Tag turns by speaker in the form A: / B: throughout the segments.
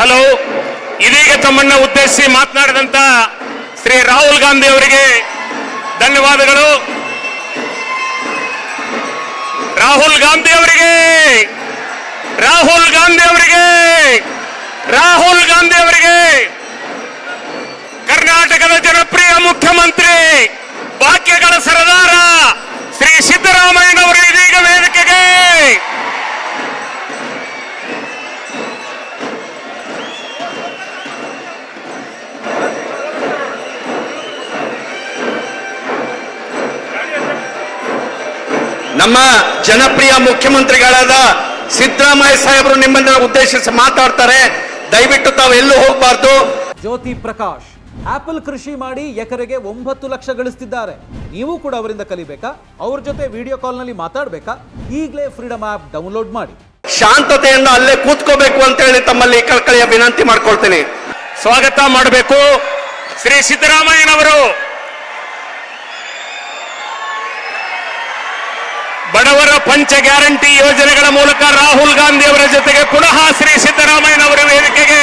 A: Hello, ಇದೀಗ ತಮ್ಮನ್ನ ಉದ್ದೇಶಿಸಿ ಮಾತನಾಡಿದಂತ ಶ್ರೀ ರಾಹುಲ್ ಗಾಂಧಿ ಅವರಿಗೆ ಧನ್ಯವಾದಗಳು. ರಾಹುಲ್ ಗಾಂಧಿ ಅವರಿಗೆ, ರಾಹುಲ್ ಗಾಂಧಿ ಅವರಿಗೆ, ರಾಹುಲ್ ಗಾಂಧಿ ಅವರಿಗೆ. ಕರ್ನಾಟಕದ ಜನಪ್ರಿಯ ಮುಖ್ಯಮಂತ್ರಿ
B: ನಮ್ಮ ಜನಪ್ರಿಯ ಮುಖ್ಯಮಂತ್ರಿಗಳಾದ ಸಿದ್ದರಾಮಯ್ಯ ಸಾಹೇಬರು ನಿಮ್ಮನ್ನ ಉದ್ದೇಶಿಸಿ ಮಾತಾಡ್ತಾರೆ. ದಯವಿಟ್ಟು ತಾವು ಎಲ್ಲೂ ಹೋಗಬಾರ್ದು.
C: ಜ್ಯೋತಿ ಪ್ರಕಾಶ್ ಆಪಲ್ ಕೃಷಿ ಮಾಡಿ ಎಕರೆಗೆ ಒಂಬತ್ತು ಲಕ್ಷ ಗಳಿಸ್ತಿದ್ದಾರೆ. ನೀವು ಕೂಡ ಅವರಿಂದ ಕಲಿಬೇಕಾ? ಅವ್ರ ಜೊತೆ ವಿಡಿಯೋ ಕಾಲ್ನಲ್ಲಿ ಮಾತಾಡ್ಬೇಕಾ? ಈಗಲೇ ಫ್ರೀಡಮ್ ಆಪ್ ಡೌನ್ಲೋಡ್ ಮಾಡಿ.
B: ಶಾಂತತೆಯಿಂದ ಅಲ್ಲೇ ಕೂತ್ಕೋಬೇಕು ಅಂತ ಹೇಳಿ ತಮ್ಮಲ್ಲಿ ಕಳಕಳಿಯ ವಿನಂತಿ ಮಾಡ್ಕೊಳ್ತೀನಿ.
A: ಸ್ವಾಗತ ಮಾಡಬೇಕು. ಶ್ರೀ ಸಿದ್ದರಾಮಯ್ಯನವರು. ಬಡವರ ಪಂಚ ಗ್ಯಾರಂಟಿ ಯೋಜನೆಗಳ ಮೂಲಕ ರಾಹುಲ್ ಗಾಂಧಿ ಅವರ ಜೊತೆಗೆ ಪುನಃ ಶ್ರೀ ಸಿದ್ದರಾಮಯ್ಯನವರ ವೇದಿಕೆಗೆ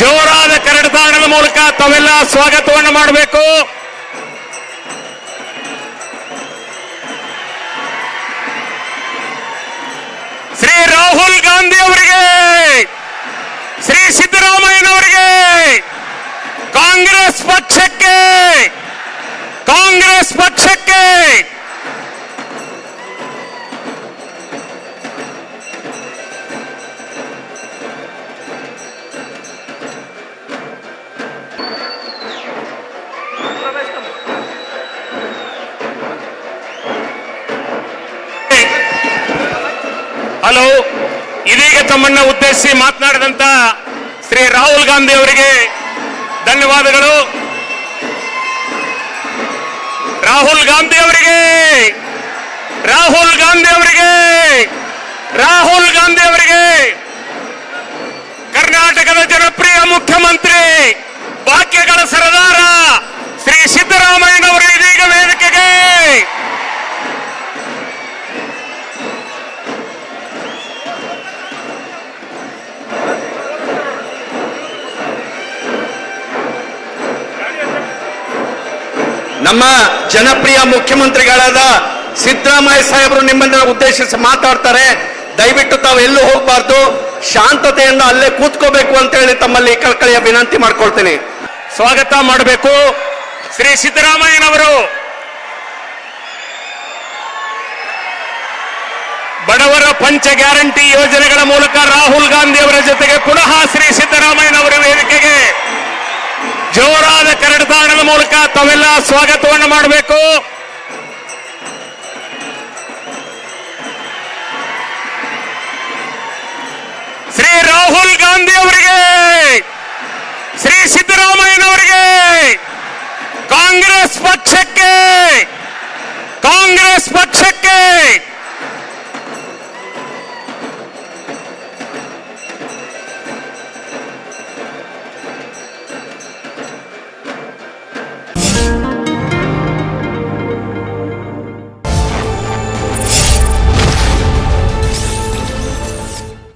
A: ಜೋರಾದ ಕರಡತಾಣದ ಮೂಲಕ ತಾವೆಲ್ಲ ಸ್ವಾಗತವನ್ನು ಮಾಡಬೇಕು. ಶ್ರೀ ರಾಹುಲ್ ಗಾಂಧಿ ಅವರಿಗೆ ಶ್ರೀ ಸಿದ್ದರಾಮಯ್ಯನವರಿಗೆ, ಕಾಂಗ್ರೆಸ್ ಪಕ್ಷಕ್ಕೆ ಕಾಂಗ್ರೆಸ್ ಪಕ್ಷಕ್ಕೆ ಹಲೋ, ಇದೀಗ ತಮ್ಮನ್ನ ಉದ್ದೇಶಿಸಿ ಮಾತನಾಡಿದಂತ ಶ್ರೀ ರಾಹುಲ್ ಗಾಂಧಿ ಅವರಿಗೆ ಧನ್ಯವಾದಗಳು. ರಾಹುಲ್ ಗಾಂಧಿ ಅವರಿಗೆ, ರಾಹುಲ್ ಗಾಂಧಿ ಅವರಿಗೆ, ರಾಹುಲ್ ಗಾಂಧಿ ಅವರಿಗೆ. ಕರ್ನಾಟಕದ ಜನಪ್ರಿಯ
B: ನಮ್ಮ ಜನಪ್ರಿಯ ಮುಖ್ಯಮಂತ್ರಿಗಳಾದ ಸಿದ್ದರಾಮಯ್ಯ ಸಾಹೇಬರು ನಿಮ್ಮನ್ನ ಉದ್ದೇಶಿಸಿ ಮಾತಾಡ್ತಾರೆ. ದಯವಿಟ್ಟು ತಾವು ಎಲ್ಲೂ ಹೋಗಬಾರ್ದು. ಶಾಂತತೆಯಿಂದ ಅಲ್ಲೇ ಕೂತ್ಕೋಬೇಕು ಅಂತ ಹೇಳಿ ತಮ್ಮಲ್ಲಿ ಕಳಕಳಿಯ ವಿನಂತಿ ಮಾಡ್ಕೊಳ್ತೀನಿ.
A: ಸ್ವಾಗತ ಮಾಡಬೇಕು ಶ್ರೀ ಸಿದ್ದರಾಮಯ್ಯನವರು. ಬಡವರ ಪಂಚ ಗ್ಯಾರಂಟಿ ಯೋಜನೆಗಳ ಮೂಲಕ ರಾಹುಲ್ ಗಾಂಧಿ ಅವರ ಜೊತೆಗೆ ಪುನಃ ಶ್ರೀ ತಾವೆಲ್ಲ ಸ್ವಾಗತವನ್ನು ಮಾಡಬೇಕು. ಶ್ರೀ ರಾಹುಲ್ ಗಾಂಧಿ ಅವರಿಗೆ ಶ್ರೀ ಸಿದ್ದರಾಮಯ್ಯನವರಿಗೆ ಕಾಂಗ್ರೆಸ್ ಪಕ್ಷಕ್ಕೆ